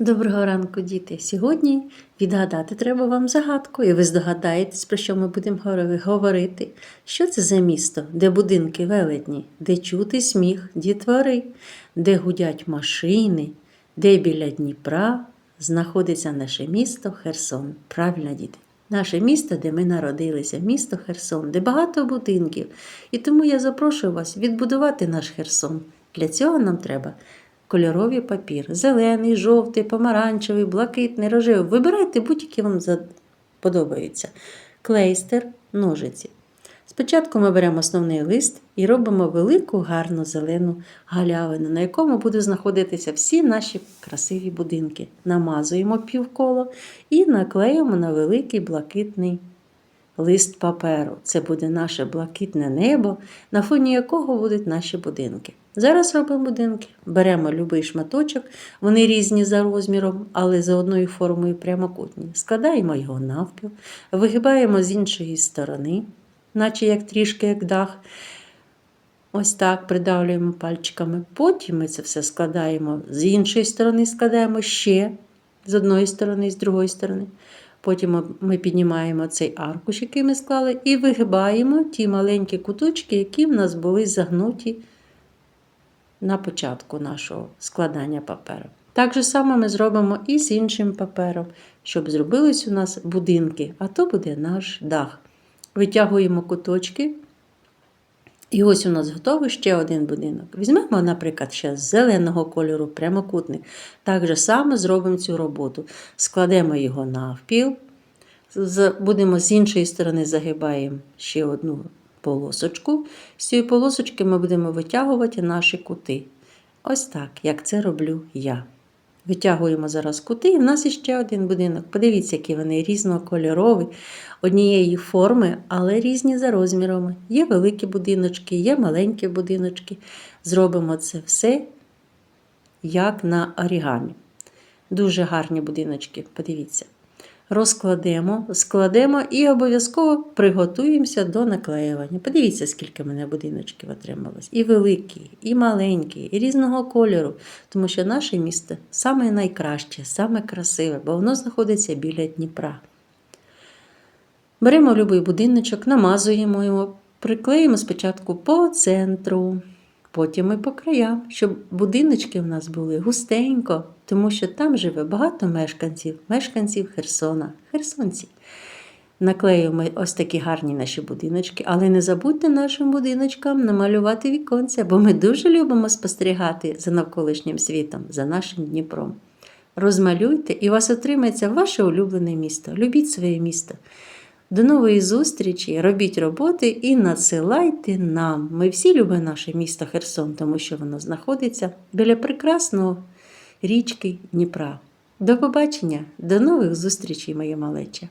Доброго ранку, діти! Сьогодні відгадати треба вам загадку, і ви здогадаєтесь, про що ми будемо говорити. Що це за місто, де будинки велетні, де чути сміх дітвори, де гудять машини, де біля Дніпра знаходиться наше місто Херсон. Правильно, діти? Наше місто, де ми народилися, місто Херсон, де багато будинків. І тому я запрошую вас відбудувати наш Херсон. Для цього нам треба кольоровий папір. Зелений, жовтий, помаранчевий, блакитний, рожевий. Вибирайте будь-які вам подобаються. Клейстер, ножиці. Спочатку ми беремо основний лист і робимо велику гарну зелену галявину, на якому будуть знаходитися всі наші красиві будинки. Намазуємо півколо і наклеїмо на великий блакитний лист паперу. Це буде наше блакитне небо, на фоні якого будуть наші будинки. Зараз робимо будинки. Беремо любий шматочок, вони різні за розміром, але за одною формою прямокутні. Складаємо його навпіл, вигибаємо з іншої сторони, наче як трішки як дах. Ось так придавлюємо пальчиками. Потім ми це все складаємо з іншої сторони, складаємо ще з одної сторони, з другої сторони. Потім ми- піднімаємо цей аркуш, який ми склали, і вигибаємо ті маленькі куточки, які в нас були загнуті на початку нашого складання паперу. Так же само ми зробимо і з іншим папером, щоб зробились у нас будинки, а то буде наш дах. Витягуємо куточки. І ось у нас готовий ще один будинок. Візьмемо, наприклад, ще з зеленого кольору прямокутник. Так же само зробимо цю роботу. Складемо його навпіл, будемо з іншої сторони загибаємо ще одну полосочку. З цієї полосочки ми будемо витягувати наші кути. Ось так, як це роблю я. Витягуємо зараз кути, і в нас іще один будинок. Подивіться, які вони різнокольорові, однієї форми, але різні за розмірами. Є великі будиночки, є маленькі будиночки. Зробимо це все як на орігамі. Дуже гарні будиночки, подивіться. Розкладемо, складемо і обов'язково приготуємося до наклеювання. Подивіться, скільки в мене будиночків отрималось. І великі, і маленькі, і різного кольору. Тому що наше місто саме найкраще, саме красиве, бо воно знаходиться біля Дніпра. Беремо любий будиночок, намазуємо його, приклеїмо спочатку по центру, потім і по краям, щоб будиночки в нас були густенько, тому що там живе багато мешканців, мешканців Херсона, херсонці. Наклеюємо ось такі гарні наші будиночки, але не забудьте нашим будиночкам намалювати віконця, бо ми дуже любимо спостерігати за навколишнім світом, за нашим Дніпром. Розмалюйте, і у вас отримається ваше улюблене місто. Любіть своє місто. До нової зустрічі, робіть роботи і надсилайте нам. Ми всі любимо наше місто Херсон, тому що воно знаходиться біля прекрасного річки Дніпра. До побачення, до нових зустрічей, моє малече!